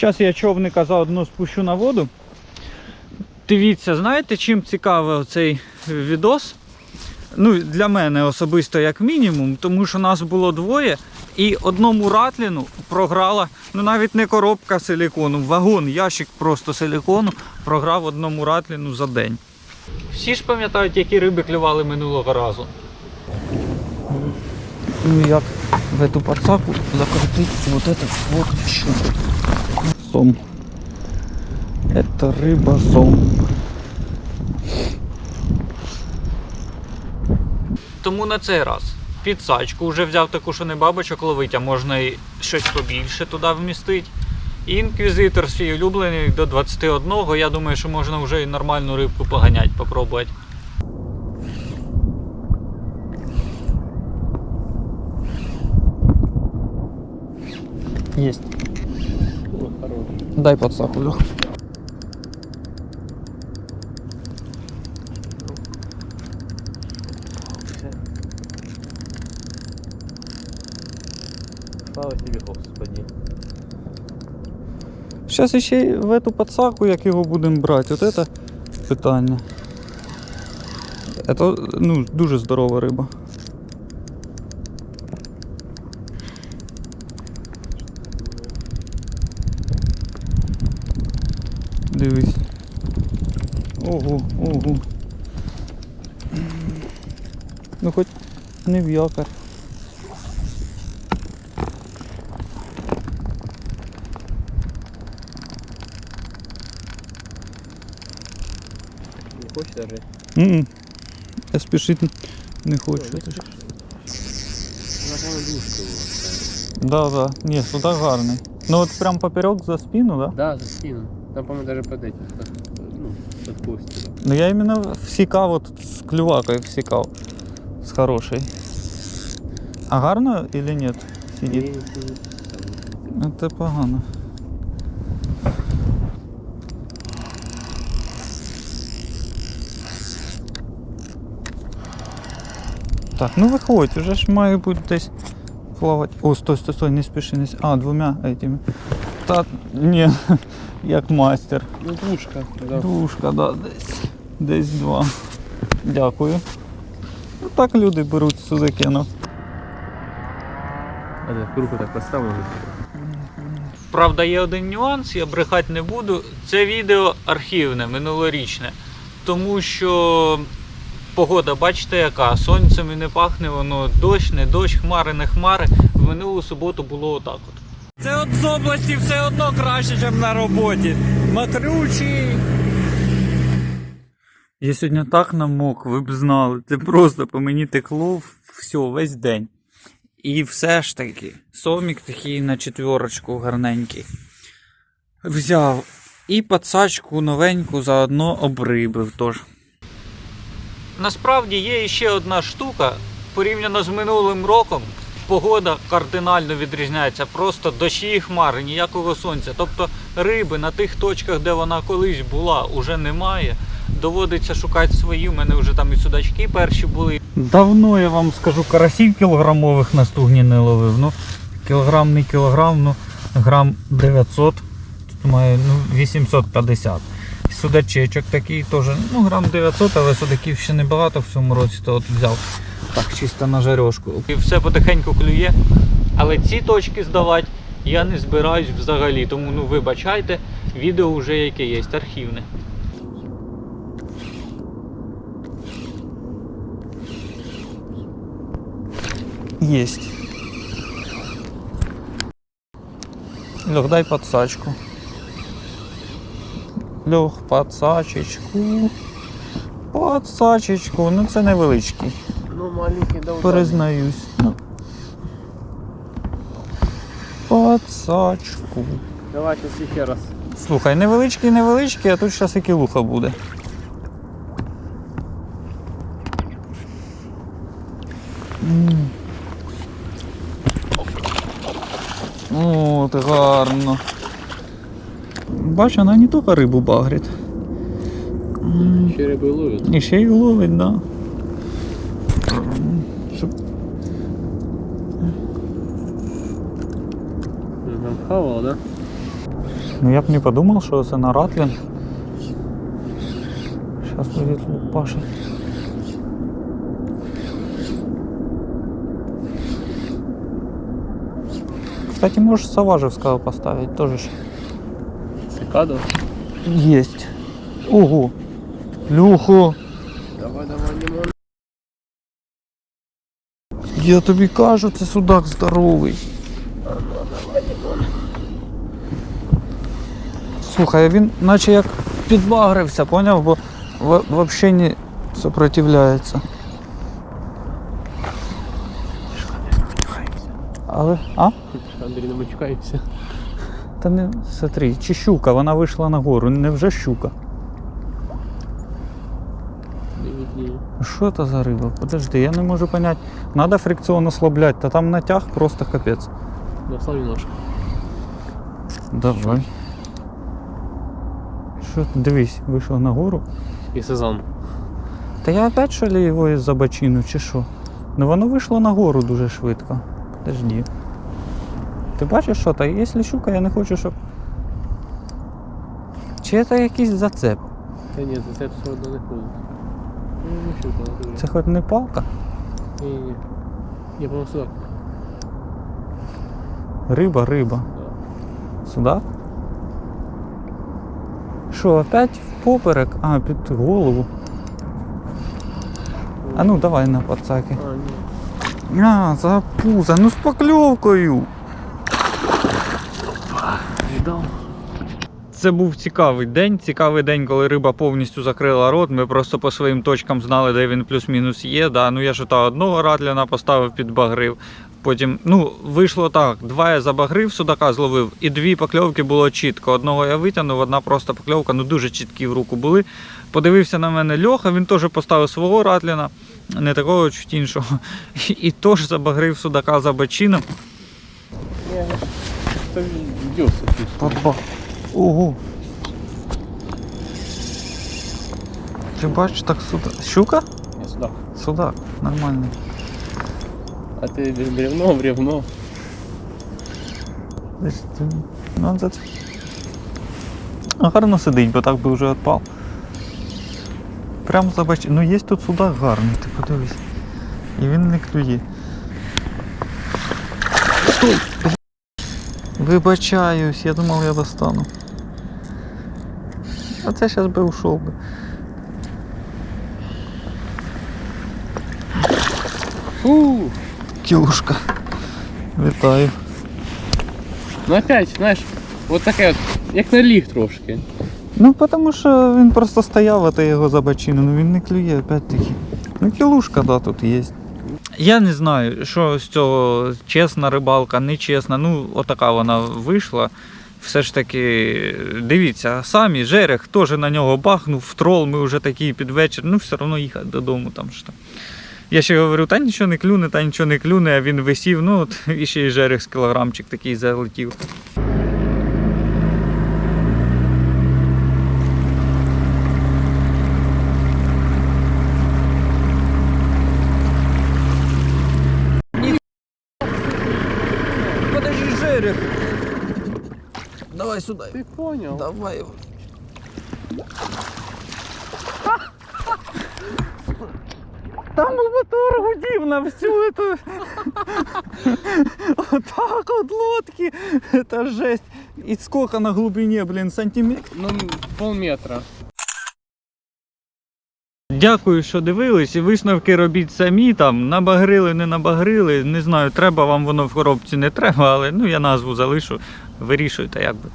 Зараз я човника заодно спущу на воду. Дивіться, знаєте, чим цікавий цей відос? Ну, для мене особисто як мінімум, тому що нас було двоє, і одному ратліну програла, ну навіть не коробка силікону, вагон, ящик просто силікону програв одному ратліну за день. Всі ж пам'ятають, які риби клювали минулого разу. Ну як в эту подсаку закрутить вот этот вот еще. Сом. Это рыба сом. Тому на цей раз підсачку вже взяв таку, що не бабочок ловить, а можна і щось побільше туди вмістити. І інквізитор свій улюблений до 21. Я думаю, що можна вже і нормальну рибку поганяти, попробувати. Есть. Дай подсаку, Лех. Слава тебе, Господи. Зараз ще в эту подсаку, як його будемо брати, от це питання. Це ну, дуже здорова риба. Дивись. Ого, ого. Ну хоч не в якорь. Не хочешь даже? М-м. Я спішити не хочу. Да, да. Ні, судак гарний. Ну от прям поперек за спину, да? Да, за спину Там, по-моему, даже под этим, под, ну, под костью. Ну я іменно всікав от з клювакою всікав. З хороший. А гарно или нет? Сидить? Це погано. Так, ну виходь, уже ж має бути десь плавати. О, стой, стой, стой, не спіши, не спіши. А, двома этими. Та ні, як мастер. Ну, душка. Да. Душка, да, десь. Десь два. Дякую. Ну так люди беруть судакину. А, руку так поставлю. Правда, є один нюанс, я брехати не буду. Це відео архівне, минулорічне. Тому що погода, бачите, яка, сонцем і не пахне, воно дощ, не дощ, хмари, не хмари. В минулу суботу було отак от. Це от з області все одно краще, ніж на роботі. Матрючий. Я сьогодні так намок, ви б знали. Це просто по мені текло все, весь день. І все ж таки, сомік такий на четверочку гарненький. Взяв і пацачку новеньку заодно обрибив тож. Насправді є ще одна штука. Порівняно з минулим роком, погода кардинально відрізняється. Просто дощі і хмари, ніякого сонця. Тобто риби на тих точках, де вона колись була, уже немає. Доводиться шукати свої. У мене вже там і судачки перші були. Давно я вам скажу, карасів кілограмових на стугні не ловив. Ну, кілограм не кілограм, ну грам 900, тут має ну, 850. Судачечок такий теж, ну грам 900, але судаків ще небагато в цьому році, то от взяв так чисто на жарьошку. І все потихеньку клює. Але ці точки здавати я не збираюсь взагалі. Тому ну вибачайте, відео вже яке є, архівне. Есть. Лех, дай подсачку. Лех, подсачечку. Подсачечку. Ну це невеличкий. Ну, маленький, да, Признаюсь. Ну. Подсачку. Давай сейчас еще раз. Слухай, невеличкий, невеличкий, а тут зараз і кілуха буде. М. От, гарно. Бач, вона не тільки рибу багрить. М, Еще рыбы ловят. І ще й ловить, да. Нам хавал, да? Ну я б не подумал, что это на Ратлин. Сейчас будет лупашить. Кстати, можешь Саважевского поставить тоже. Цикаду. Есть. Ого. Люху. Давай, давай, лимон. Я тобі кажу, це судак здоровий. Слухай, він наче як підбагрився, поняв, бо взагалі не сопротивляється. Але. А? Андрій, не мочкаємося. Та не смотри, чи щука, вона вийшла невже щука? Не видніє. Що це за риба? Подожди, я не можу понять. Надо фрикціон ослаблять, та там натяг просто капець. Наслав немножко. Давай. Що ти дивись, вийшов нагору. І сезон. Та я опять що ли його із-за бочину, чи що? Ну воно вийшло нагору дуже швидко. Подожди. Ти бачиш що? Та якщо щука, я не хочу, щоб. Чи це якийсь зацеп? Та ні, за це все одно не ходить. Ну, щука, не Це хоч не палка? Ні, ні. Я по судак. Риба, риба. Да. Судак? Що, опять впоперек? А, під голову. А ну давай на пацаки. А. За пузо, ну з покльовкою. Це був цікавий день. Цікавий день, коли риба повністю закрила рот. Ми просто по своїм точкам знали, де він плюс-мінус є. Да. Ну я ж та одного радляна поставив під багрив. Потім, ну, вийшло так. Два я забагрив, судака зловив, і дві покльовки було чітко. Одного я витягнув, одна просто покльовка, ну дуже чіткі в руку були. Подивився на мене Льоха, він теж поставив свого ратліна, не такого чуть іншого. І теж забагрив судака за. Подба. Ого. Ти бачиш так сюди. Щука? Судак. Судак, нормальний. А ти бревно, бревно. Десь ти- Ну. А гарно сидить, бо так би вже відпав. Прямо за бач... Ну є тут судак гарний, ти подивись. І він не клює. Стой! Вибачаюсь, я думав я достану. А це зараз би ушов би. Фу. Кілушка. Вітаю. Ну опять, знаєш, от таке от, як наліг трошки. Ну, тому що він просто стояв, а ти його забачину, ну він не клює, опять-таки. Ну, кілушка, да, тут є. Я не знаю, що з цього чесна рибалка, нечесна. Ну, отака вона вийшла. Все ж таки, дивіться, самі жерех теж на нього бахнув, в трол, ми вже такі під вечір, ну все одно їхати додому там що. Я ще говорю, та нічого не клюне, та нічого не клюне, а він висів, ну от і ще й жерех з кілограмчик такий залетів. Подожди, жерех. Давай сюда. Ти поняв? Давай его. Там мотор гудів на всю эту... Вот так вот лодки. Это жесть. И сколько на глубине, блин, сантиметр? Ну, полметра. Дякую, що дивились. І висновки робіть самі там. Набагрили, не набагрили. Не знаю, треба вам воно в коробці, не треба, але ну я назву залишу. Вирішуйте як би.